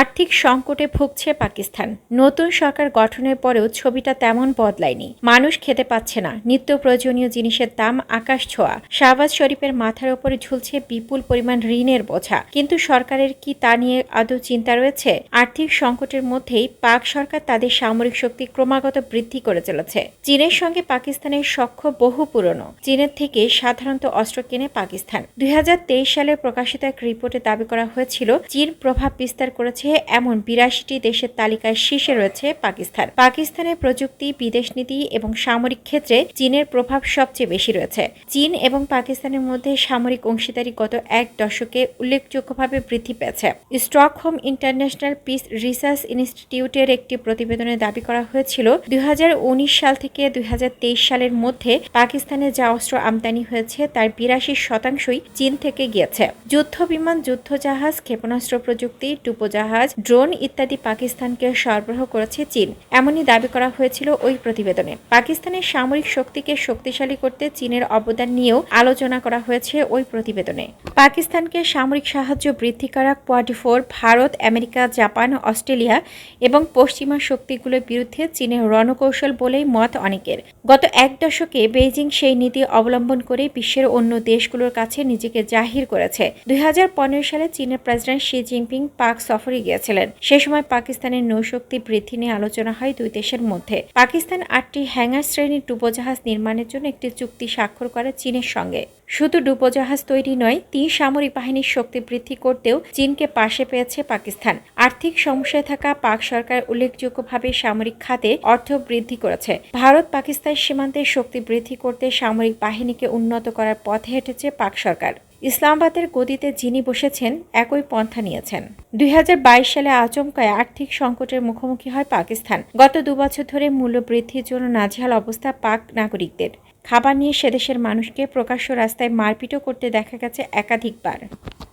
আর্থিক সংকটে ভুগছে পাকিস্তান। নতুন সরকার গঠনের পরেও ছবিটা তেমন বদলায়নি। মানুষ খেতে পাচ্ছে না। নিত্য প্রয়োজনীয় জিনিসের দাম আকাশ ছোঁয়া। শাহবাজ শরীফের মাথার ওপরে ঝুলছে বিপুল পরিমাণ ঋণের বোঝা। কিন্তু সরকারের কি তা নিয়ে আদৌ চিন্তা রয়েছে? আর্থিক সংকটের মধ্যেই পাক সরকার তাদের সামরিক শক্তি ক্রমাগত বৃদ্ধি করে চলেছে। চীনের সঙ্গে পাকিস্তানের সখ্য বহু পুরনো। চীনের থেকে সাধারণত অস্ত্র কেনে পাকিস্তান। দুই হাজার তেইশ সালে প্রকাশিত এক রিপোর্টে দাবি করা হয়েছিল, চীন প্রভাব বিস্তার করেছে এমন বিরাশিটি দেশের তালিকায় শীর্ষে রয়েছে পাকিস্তান। পাকিস্তানের প্রযুক্তি, বিদেশ নীতি এবং সামরিক ক্ষেত্রে চীনের প্রভাব সবচেয়ে বেশি রয়েছে। চীন এবং পাকিস্তানের মধ্যে সামরিক অংশীদারি গত এক দশকে উল্লেখযোগ্যভাবে বৃদ্ধি পেয়েছে। স্টকহোম ইন্টারন্যাশনাল পিস রিসার্চ ইনস্টিটিউটের একটি প্রতিবেদনে দাবি করা হয়েছিল, দুই হাজার উনিশ সাল থেকে দুই হাজার তেইশ সালের মধ্যে পাকিস্তানে যা অস্ত্র আমদানি হয়েছে তার বিরাশি শতাংশই চীন থেকে গিয়েছে। যুদ্ধ বিমান যুদ্ধ জাহাজ ক্ষেপণাস্ত্র প্রযুক্তি টুপোজাহাজ ড্রোন ইত্যাদি পাকিস্তানকে সরবরাহ করেছে চীন। এমনই দাবি করা হয়েছিল ওই প্রতিবেদনে। পাকিস্তানের সামরিক শক্তিকে শক্তিশালী করতে চীনের অবদান নিয়েও আলোচনা করা হয়েছে ওই প্রতিবেদনে। পাকিস্তানকে সামরিক সাহায্য বৃদ্ধি করা, Quad four, Bharat, America, Japan, Australia এবং পশ্চিমা শক্তিগুলোর বিরুদ্ধে চীনের রণকৌশল বলেই মত অনেকের। গত এক দশকে বেইজিং সেই নীতি অবলম্বন করে বিশ্বের অন্য দেশগুলোর কাছে নিজেকে জাহির করেছে। দুই হাজার পনেরো সালে চীনের প্রেসিডেন্ট শি জিনপিং পাক সফরে গিয়েছিলেন। সে সময় পাকিস্তানের নৌশক্তি বৃদ্ধি নিয়ে আলোচনা হয় দুই দেশের মধ্যে। পাকিস্তান আটটি হ্যাঙ্গার শ্রেণির ডুবোজাহাজ নির্মাণের জন্য একটি চুক্তি স্বাক্ষর করে চীনের সঙ্গে। শুধু ডুবোজাহাজ তৈরি নয়, তিন সামরিক বাহিনীর শক্তি বৃদ্ধি করতেও চীনকে পাশে পেয়েছে পাকিস্তান। আর্থিক সমস্যায় থাকা পাক সরকার উল্লেখযোগ্যভাবে সামরিক খাতে অর্থ বৃদ্ধি করেছে। ভারত পাকিস্তান সীমান্তে শক্তি বৃদ্ধি করতে সামরিক বাহিনীকে উন্নত করার পথে হেঁটেছে পাক সরকার। ইসলামাবাদের গদিতে যিনি বসেছেন, একই পন্থা নিয়েছেন। দুই হাজার বাইশ সালে আচমকায় আর্থিক সংকটের মুখোমুখি হয় পাকিস্তান। গত দুবছর ধরে মূল্য বৃদ্ধির জন্য নাজেহাল অবস্থা পাক নাগরিকদের। খাবার নিয়ে সেদেশের মানুষকে প্রকাশ্য রাস্তায় মারপিটও করতে দেখা গেছে একাধিকবার।